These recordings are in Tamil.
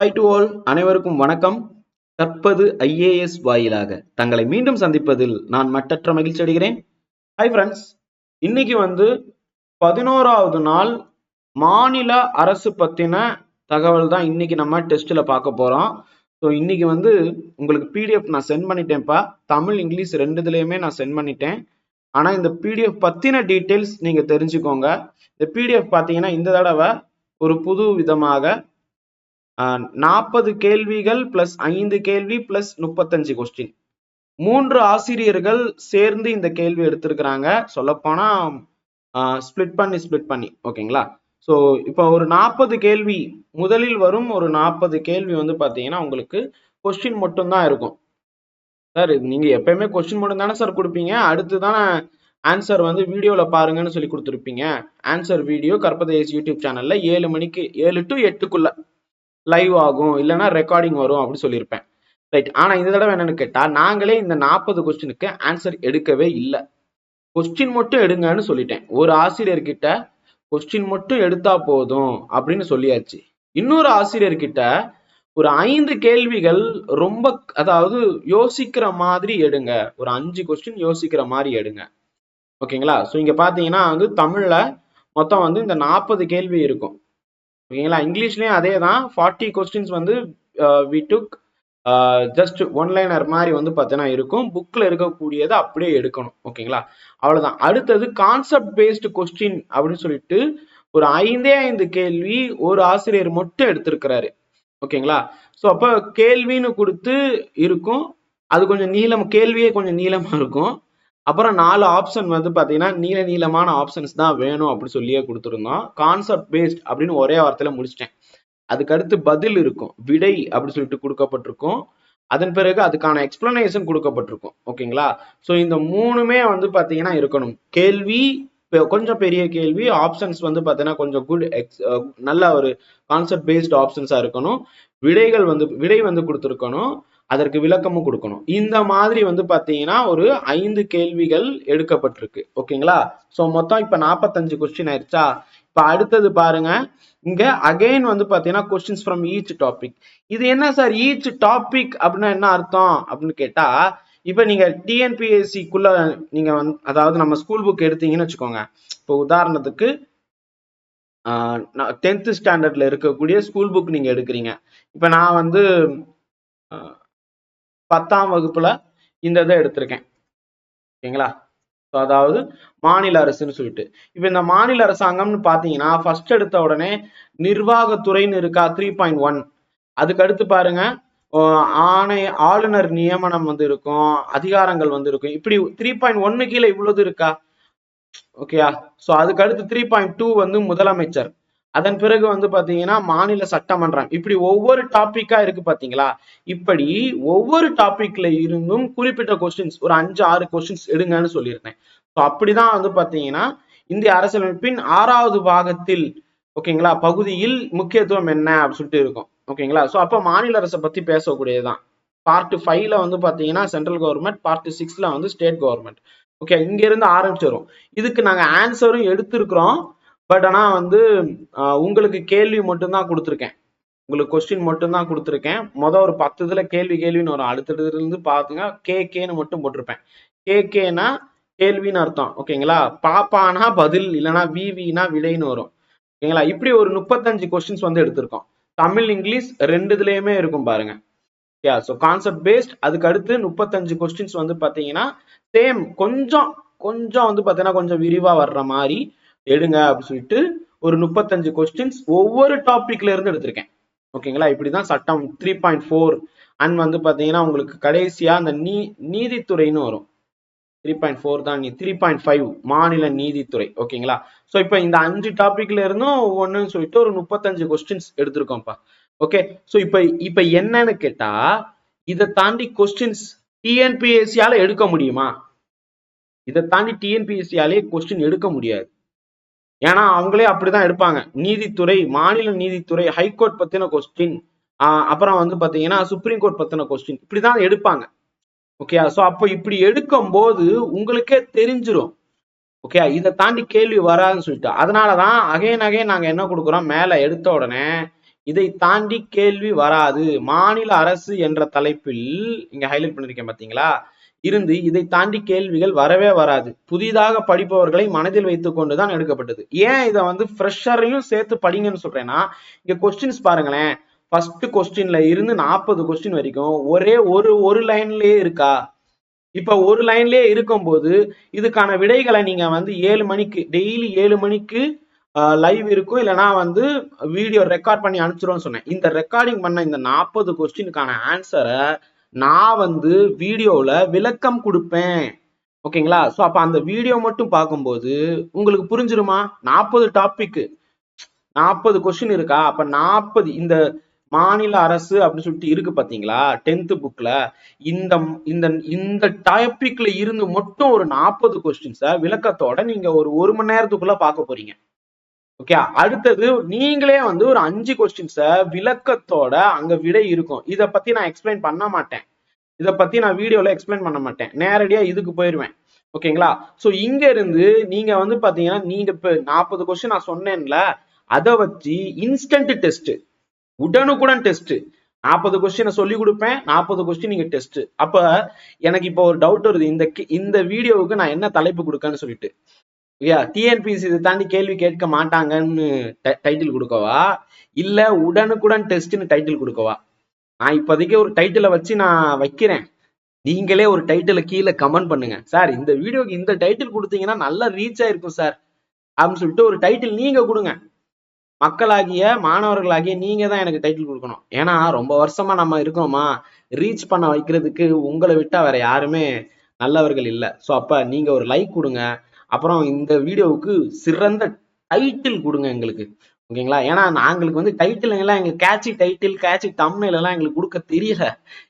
ஹாய் டு ஆல் அனைவருக்கும் வணக்கம். கற்பது ஐஏஎஸ் வாயிலாக தங்களை மீண்டும் சந்திப்பதில் நான் மட்டற்ற மகிழ்ச்சி அடைகிறேன். ஹை ஃப்ரெண்ட்ஸ் இன்னைக்கு வந்து பதினோராவது நாள் மாநில அரசு பத்தின தகவல் தான் இன்னைக்கு நம்ம டெஸ்ட்ல பார்க்க போறோம். ஸோ இன்னைக்கு வந்து உங்களுக்கு பிடிஎஃப் நான் சென்ட் பண்ணிட்டேன்ப்பா. தமிழ் இங்கிலீஷ் ரெண்டுதுலேயுமே நான் சென்ட் பண்ணிட்டேன். ஆனால் இந்த பிடிஎஃப் பத்தின டீட்டெயில்ஸ் நீங்கள் தெரிஞ்சுக்கோங்க. இந்த பிடிஎஃப் பார்த்தீங்கன்னா இந்த தடவை ஒரு புது விதமாக நாற்பது கேள்விகள் பிளஸ் ஐந்து கேள்வி பிளஸ் முப்பத்தஞ்சு கொஸ்டின் மூன்று ஆசிரியர்கள் சேர்ந்து இந்த கேள்வி எடுத்திருக்கிறாங்க. சொல்லப்போனா ஸ்பிளிட் பண்ணி ஸ்பிளிட் பண்ணி. ஓகேங்களா? ஸோ இப்போ ஒரு நாற்பது கேள்வி முதலில் வரும் ஒரு நாற்பது கேள்வி வந்து பார்த்தீங்கன்னா உங்களுக்கு கொஸ்டின் மட்டும்தான் இருக்கும். சார் நீங்கள் எப்பயுமே கொஸ்டின் மட்டும் தானே சார் கொடுப்பீங்க? அடுத்து தானே ஆன்சர் வந்து வீடியோவில் பாருங்கன்னு சொல்லி கொடுத்துருப்பீங்க. ஆன்சர் வீடியோ கற்பதேஸ் யூடியூப் சேனலில் ஏழு மணிக்கு ஏழு டு எட்டுக்குள்ளே. லைவ் ஆகும் இல்லைன்னா ரெக்கார்டிங் வரும் அப்படின்னு சொல்லியிருப்பேன். ரைட் ஆனால் இந்த தடவை என்னன்னு கேட்டால் நாங்களே இந்த நாற்பது கொஸ்டினுக்கு ஆன்சர் எடுக்கவே இல்லை. கொஸ்டின் மட்டும் எடுங்கன்னு சொல்லிட்டேன். ஒரு ஆசிரியர்கிட்ட கொஸ்டின் மட்டும் எடுத்தா போதும் அப்படின்னு சொல்லியாச்சு. இன்னொரு ஆசிரியர்கிட்ட ஒரு ஐந்து கேள்விகள் ரொம்ப அதாவது யோசிக்கிற மாதிரி எடுங்க. ஒரு அஞ்சு கொஸ்டின் யோசிக்கிற மாதிரி எடுங்க. ஓகேங்களா ஸோ இங்கே பார்த்தீங்கன்னா வந்து தமிழ்ல மொத்தம் வந்து இந்த நாற்பது கேள்வி இருக்கும். ஓகேங்களா? இங்கிலீஷ்லயும் அதே தான் ஃபார்ட்டி கொஸ்டின்ஸ் வந்து we took just one liner மாதிரி வந்து பார்த்தீங்கன்னா இருக்கும். புக்கில் இருக்கக்கூடியதை அப்படியே எடுக்கணும். ஓகேங்களா? அவ்வளோதான் அடுத்தது கான்செப்ட் பேஸ்டு கொஸ்டின் அப்படின்னு சொல்லிட்டு ஒரு ஐந்தே ஐந்து கேள்வி ஒரு ஆசிரியர் மட்டும் எடுத்திருக்கிறாரு. ஓகேங்களா? ஸோ அப்போ கேள்வின்னு கொடுத்து இருக்கும். அது கொஞ்சம் நீளம் கேள்வியே கொஞ்சம் நீளமா இருக்கும். அப்புறம் நாலு ஆப்ஷன் வந்து பார்த்தீங்கன்னா நீல நீளமான ஆப்ஷன்ஸ் தான் வேணும் அப்படின்னு சொல்லியே கொடுத்துருந்தோம். கான்செப்ட் பேஸ்ட் அப்படின்னு ஒரே வார்த்தையில முடிச்சிட்டேன். அதுக்கடுத்து பதில் இருக்கும். விடை அப்படின்னு சொல்லிட்டு கொடுக்கப்பட்டிருக்கும். அதன் பிறகு அதுக்கான எக்ஸ்பிளனேஷன் கொடுக்கப்பட்டிருக்கும். ஓகேங்களா? ஸோ இந்த மூணுமே வந்து பார்த்தீங்கன்னா இருக்கணும். கேள்வி கொஞ்சம் பெரிய கேள்வி ஆப்ஷன்ஸ் வந்து பார்த்தீங்கன்னா கொஞ்சம் குட் எக்ஸ் நல்ல ஒரு கான்செப்ட் பேஸ்ட் ஆப்ஷன்ஸாக இருக்கணும். விடைகள் வந்து விடை வந்து கொடுத்துருக்கணும். அதற்கு விளக்கமும் கொடுக்கணும். இந்த மாதிரி வந்து பாத்தீங்கன்னா ஒரு ஐந்து கேள்விகள் எடுக்கப்பட்டிருக்கு. ஓகேங்களா? சோ மொத்தம் இப்ப நாற்பத்தஞ்சு கொஸ்டின் ஆயிடுச்சா? இப்ப அடுத்தது பாருங்க. இங்க அகைன் வந்து பாத்தீங்கன்னா கொஸ்டின்ஸ் ஃப்ரம் ஈச் டாபிக் இது என்ன சார் ஈச் டாபிக் அப்படின்னா என்ன அர்த்தம்? அப்படின்னு கேட்டா இப்ப நீங்க டிஎன்பிஎஸ்சிக்குள்ள நீங்க வந்து அதாவது நம்ம ஸ்கூல் புக் எடுத்தீங்கன்னு வச்சுக்கோங்க. இப்போ உதாரணத்துக்கு டென்த் ஸ்டாண்டர்ட்ல இருக்கக்கூடிய ஸ்கூல் புக் நீங்க எடுக்கிறீங்க. இப்ப நான் வந்து பத்தாம் வகுப்புல இந்த இதை எடுத்திருக்கேன். ஓகேங்களா? ஸோ அதாவது மாநில அரசுன்னு சொல்லிட்டு. இப்போ இந்த மாநில அரசாங்கம்னு பார்த்தீங்கன்னா ஃபர்ஸ்ட் எடுத்த உடனே நிர்வாகத்துறைன்னு இருக்கா த்ரீ பாயிண்ட் ஒன் அதுக்கு அடுத்து பாருங்க ஆணை ஆளுநர் நியமனம் வந்து இருக்கும் அதிகாரங்கள் வந்து இருக்கும். இப்படி த்ரீ பாயிண்ட் ஒன்னு கீழே இவ்வளவு இருக்கா? ஓகேயா? ஸோ அதுக்கு அடுத்து த்ரீ பாயிண்ட் டூ வந்து முதலமைச்சர். அதன் பிறகு வந்து பாத்தீங்கன்னா மாநில சட்டமன்றம். இப்படி ஒவ்வொரு டாபிக்கா இருக்கு பாத்தீங்களா? இப்படி ஒவ்வொரு டாபிக்ல இருந்தும் குறிப்பிட்ட கொஸ்டின்ஸ் ஒரு அஞ்சு ஆறு கொஸ்டின்ஸ் எடுங்கன்னு சொல்லியிருந்தேன். ஸோ அப்படிதான் வந்து பாத்தீங்கன்னா இந்திய அரசியலமைப்பின் ஆறாவது பாகத்தில் ஓகேங்களா பகுதியில் முக்கியத்துவம் என்ன அப்படின்னு சொல்லிட்டு இருக்கும். ஓகேங்களா? ஸோ அப்போ மாநில அரசை பத்தி பேசக்கூடியதுதான். பார்ட் ஃபைவ்ல வந்து பாத்தீங்கன்னா சென்ட்ரல் கவர்மெண்ட் பார்ட் சிக்ஸ்ல வந்து ஸ்டேட் கவர்மெண்ட் ஓகே இங்க இருந்து ஆரம்பிச்சிடும் இதுக்கு நாங்க ஆன்சரும் எடுத்திருக்கிறோம். பட் ஆனா வந்து உங்களுக்கு கேள்வி மட்டும்தான் கொடுத்துருக்கேன். உங்களுக்கு கொஸ்டின் மட்டும்தான் கொடுத்துருக்கேன். மொதல் ஒரு பத்து இதுல கேள்வி கேள்வின்னு வரும். அடுத்ததுல இருந்து பாத்துங்க கே கேன்னு மட்டும் போட்டிருப்பேன். கே கேனா கேள்வின்னு அர்த்தம். ஓகேங்களா பாப்பானா பதில் இல்லைனா விவினா விடைன்னு வரும். ஓகேங்களா இப்படி ஒரு முப்பத்தஞ்சு கொஸ்டின்ஸ் வந்து எடுத்திருக்கோம். தமிழ் இங்கிலீஷ் ரெண்டு இதுலேயுமே இருக்கும் பாருங்க. யா ஸோ கான்செப்ட் பேஸ்ட் அதுக்கு அடுத்து முப்பத்தஞ்சு கொஸ்டின்ஸ் வந்து பாத்தீங்கன்னா சேம் கொஞ்சம் கொஞ்சம் வந்து பாத்தீங்கன்னா கொஞ்சம் விரிவா வர்ற மாதிரி எடுங்க அப்படின்னு சொல்லிட்டு ஒரு முப்பத்தஞ்சு கொஸ்டின்ஸ் ஒவ்வொரு டாபிக்ல இருந்து எடுத்திருக்கேன். ஓகேங்களா இப்படிதான் சட்டம் த்ரீ பாயிண்ட் ஃபோர் அண்ட் வந்து பாத்தீங்கன்னா உங்களுக்கு கடைசியா அந்த நீ நீதித்துறைன்னு வரும். த்ரீ பாயிண்ட் ஃபோர் தான் நீ த்ரீ பாயிண்ட் ஃபைவ் மாநில நீதித்துறை. ஓகேங்களா ஸோ இப்போ இந்த அஞ்சு டாபிக்ல இருந்தும் ஒன்றுன்னு சொல்லிட்டு ஒரு முப்பத்தஞ்சு கொஸ்டின்ஸ் எடுத்திருக்கோம்ப்பா. ஓகே ஸோ இப்போ இப்போ என்னன்னு கேட்டா இதை தாண்டி கொஸ்டின்ஸ் டிஎன்பிஎஸ்சியால எடுக்க முடியுமா? இதை தாண்டி டிஎன்பிஎஸ்சியாலே கொஸ்டின் எடுக்க முடியாது. ஏன்னா அவங்களே அப்படிதான் எடுப்பாங்க. நீதித்துறை மாநில நீதித்துறை ஹைகோர்ட் பத்தின கொஸ்டின் அப்புறம் வந்து பாத்தீங்கன்னா சுப்ரீம் கோர்ட் பத்தின கொஸ்டின் இப்படிதான் எடுப்பாங்க. ஓகே சோ அப்போ இப்படி எடுக்கும் போது உங்களுக்கே தெரிஞ்சிடும் ஓகே இதை தாண்டி கேள்வி வராதுன்னு சொல்லிட்டு. அதனாலதான் அகைன் அகைன் நாங்க என்ன கொடுக்குறோம்? மேல எடுத்த உடனே இதை தாண்டி கேள்வி வராது. மாநில அரசு என்ற தலைப்பில் இங்க ஹைலைட் பண்ணிருக்கேன் பாத்தீங்களா? இருந்து இதை தாண்டி கேள்விகள் வரவே வராது. புதிதாக படிப்பவர்களை மனதில் வைத்துக் கொண்டுதான் எடுக்கப்பட்டது. ஏன் இதை வந்து ஃப்ரெஷரையும் சேர்த்து படிங்கன்னு சொல்றேன்னா இங்க கொஸ்டின்ஸ் பாருங்களேன். ஃபர்ஸ்ட் கொஸ்டின்ல இருந்து நாற்பது கொஸ்டின் வரைக்கும் ஒரே ஒரு ஒரு லைன்லயே இருக்கா? இப்ப ஒரு லைன்லயே இருக்கும்போது இதுக்கான விடைகளை நீங்க வந்து ஏழு மணிக்கு டெய்லி ஏழு மணிக்கு லைவ் இருக்கும் இல்லைனா வந்து வீடியோ ரெக்கார்ட் பண்ணி அனுப்பிச்சிருவோம்னு சொன்னேன். இந்த ரெக்கார்டிங் பண்ண இந்த நாற்பது கொஸ்டினுக்கான ஆன்சரை நான் வந்து வீடியோல விளக்கம் கொடுப்பேன். ஓகேங்களா? ஸோ அப்ப அந்த வீடியோ மட்டும் பார்க்கும்போது உங்களுக்கு புரிஞ்சிருமா? நாற்பது டாபிக் நாற்பது கொஸ்டின் இருக்கா? அப்ப நாற்பது இந்த மாநில அரசு அப்படின்னு சொல்லிட்டு இருக்கு பாத்தீங்களா? டென்த்து புக்ல இந்த இந்த இந்த டாபிக்ல இருந்து மட்டும் ஒரு நாற்பது கொஸ்டின்ஸை விளக்கத்தோட நீங்க ஒரு ஒரு மணி நேரத்துக்குள்ள பார்க்க போறீங்க. ஓகே அடுத்தது நீங்களே வந்து ஒரு அஞ்சு கொஸ்டின்ஸ விளக்கத்தோட அங்க விடை இருக்கும். இத பத்தி நான் எக்ஸ்பிளைன் பண்ண மாட்டேன். இதை பத்தி நான் வீடியோல எக்ஸ்பிளைன் பண்ண மாட்டேன். நேரடியா இதுக்கு போயிருவேன். ஓகேங்களா சோ இங்க இருந்து நீங்க வந்து பாத்தீங்கன்னா நீங்க இப்ப நாற்பது கொஸ்டின் நான் சொன்னேன்ல அதை வச்சு இன்ஸ்டன்ட் டெஸ்ட் உடனுக்குடன் டெஸ்ட் நாற்பது கொஸ்டினை சொல்லி கொடுப்பேன். நாற்பது கொஸ்டின் நீங்க டெஸ்ட் அப்ப எனக்கு இப்போ ஒரு டவுட் வருது. இந்த இந்த வீடியோவுக்கு நான் என்ன தலைப்பு கொடுக்கன்னு சொல்லிட்டு. ஐயா டிஎன்பிசி இதை தாண்டி கேள்வி கேட்க மாட்டாங்கன்னு டைட்டில் கொடுக்கவா? இல்ல உடனுக்குடன் டெஸ்ட்னு டைட்டில் கொடுக்கவா? நான் இப்போதைக்கு ஒரு டைட்டிலை வச்சு நான் வைக்கிறேன். நீங்களே ஒரு டைட்டில கீழே கமெண்ட் பண்ணுங்க. சார் இந்த வீடியோக்கு இந்த டைட்டில் கொடுத்தீங்கன்னா நல்லா ரீச் ஆயிருக்கும் சார். அப்படின்னு சொல்லிட்டு ஒரு டைட்டில் நீங்க கொடுங்க. மக்களாகிய மாணவர்களாகிய நீங்க தான் எனக்கு டைட்டில் கொடுக்கணும். ஏன்னா ரொம்ப வருஷமா நம்ம இருக்கோமா? ரீச் பண்ண வைக்கிறதுக்கு உங்களை விட்டா வேற யாருமே நல்லவர்கள் இல்லை. ஸோ அப்ப நீங்க ஒரு லைக் கொடுங்க. அப்புறம் இந்த வீடியோவுக்கு சிறந்த டைட்டில் கொடுங்க எங்களுக்கு. ஓகேங்களா? ஏன்னா நாங்களுக்கு வந்து டைட்டில் எல்லாம் எங்களுக்கு கேட்சி டைட்டில் கேட்சி தம்னைல் எல்லாம் எங்களுக்கு கொடுக்க தெரியல.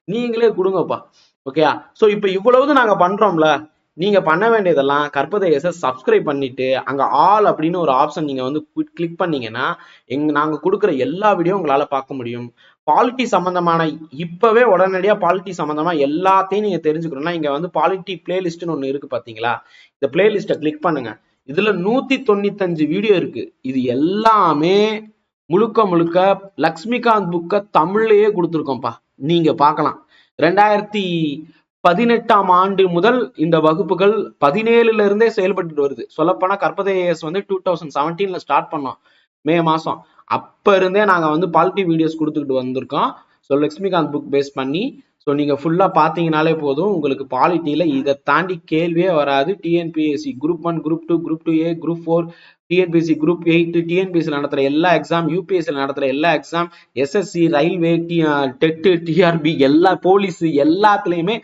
நீங்களே கொடுங்கப்பா. ஓகேயா சோ இப்ப இவ்வளவு நாங்க பண்றோம்ல. நீங்க பண்ண வேண்டியதெல்லாம் கற்பதையச சப்ஸ்கிரைப் பண்ணிட்டு அங்க ஆல் அப்படின்னு ஒரு ஆப்ஷன் நீங்க வந்து கிளிக் பண்ணீங்கன்னா எங்க நாங்க கொடுக்குற எல்லா வீடியோ உங்களால பார்க்க முடியும். பாலிட்டி சம்பந்தமான இப்பவே உடனடியா பாலிட்டி சம்பந்தமா எல்லாத்தையும் நீங்க தெரிஞ்சுக்கணும்னா இங்க வந்து பாலிட்டி பிளேலிஸ்ட்னு ஒண்ணு இருக்கு பாத்தீங்களா? இந்த பிளேலிஸ்ட்டை கிளிக் பண்ணுங்க. இதுல நூத்தி தொண்ணூத்தஞ்சு வீடியோ இருக்கு. இது எல்லாமே முழுக்க முழுக்க லக்ஷ்மிகாந்த் புக்க தமிழ்லயே கொடுத்துருக்கோம்ப்பா. நீங்க பார்க்கலாம். ரெண்டாயிரத்தி பதினெட்டாம் ஆண்டு முதல் இந்த வகுப்புகள் பதினேழுல இருந்தே செயல்பட்டு வருது. சொல்லப்போனா கற்பதைஎஸ் வந்து டூ தௌசண்ட் செவன்டீன்ல ஸ்டார்ட் பண்ணோம். மே மாசம். அப்போ இருந்தே நாங்கள் வந்து பால்டி வீடியோஸ் கொடுத்துக்கிட்டு வந்திருக்கோம். ஸோ லக்ஷ்மிகாந்த் புக் பேஸ் பண்ணி ஸோ நீங்கள் ஃபுல்லாக பார்த்தீங்கனாலே போதும் உங்களுக்கு பாலிட்டியில் இதை தாண்டி கேள்வியே வராது. TNPSC group one group two group two A group four TNPSC group eight TNPSC நடத்துகிற எல்லா எக்ஸாம் யூபிஎஸ்சியில் நடத்துகிற எல்லா exam SSC railway T TET TRB எல்லா போலீஸ் எல்லாத்துலேயுமே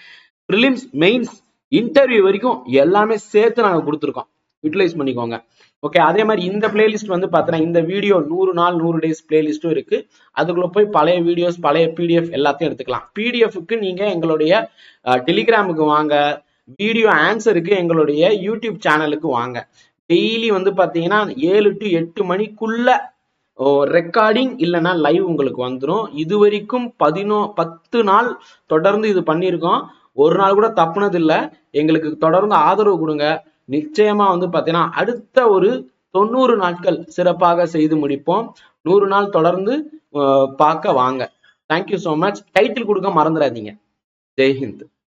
ப்ரிலிம்ஸ் மெயின்ஸ் இன்டர்வியூ வரைக்கும் எல்லாமே சேர்த்து நாங்கள் கொடுத்துருக்கோம். யூட்டிலைஸ் பண்ணிக்கோங்க. ஓகே அதே மாதிரி இந்த பிளேலிஸ்ட் வந்து பார்த்தீங்கன்னா இந்த வீடியோ நூறு நாள் நூறு டேஸ் பிளேலிஸ்ட்டும் இருக்கு. அதுக்குள்ள போய் பழைய வீடியோஸ் பழைய பிடிஎஃப் எல்லாத்தையும் எடுத்துக்கலாம். பிடிஎஃப்க்கு நீங்க எங்களுடைய டெலிகிராமுக்கு வாங்க. வீடியோ ஆன்சருக்கு எங்களுடைய யூடியூப் சேனலுக்கு வாங்க. டெய்லி வந்து பார்த்தீங்கன்னா ஏழு டு எட்டு மணிக்குள்ள ரெக்கார்டிங் இல்லைன்னா லைவ் உங்களுக்கு வந்துடும் இது வரைக்கும் பதினோ பத்து நாள் தொடர்ந்து இது பண்ணியிருக்கோம். ஒரு நாள் கூட தப்புனது இல்லை எங்களுக்கு தொடர்ந்து ஆதரவு கொடுங்க. நிச்சயமா வந்து பாத்தீங்கன்னா அடுத்த ஒரு தொண்ணூறு நாட்கள் சிறப்பாக செய்து முடிப்போம். நூறு நாள் தொடர்ந்து அஹ், பார்க்க வாங்க. தேங்க்யூ ஸோ மச் டைட்டில் கொடுக்க மறந்துடாதீங்க. ஜெய்ஹிந்த்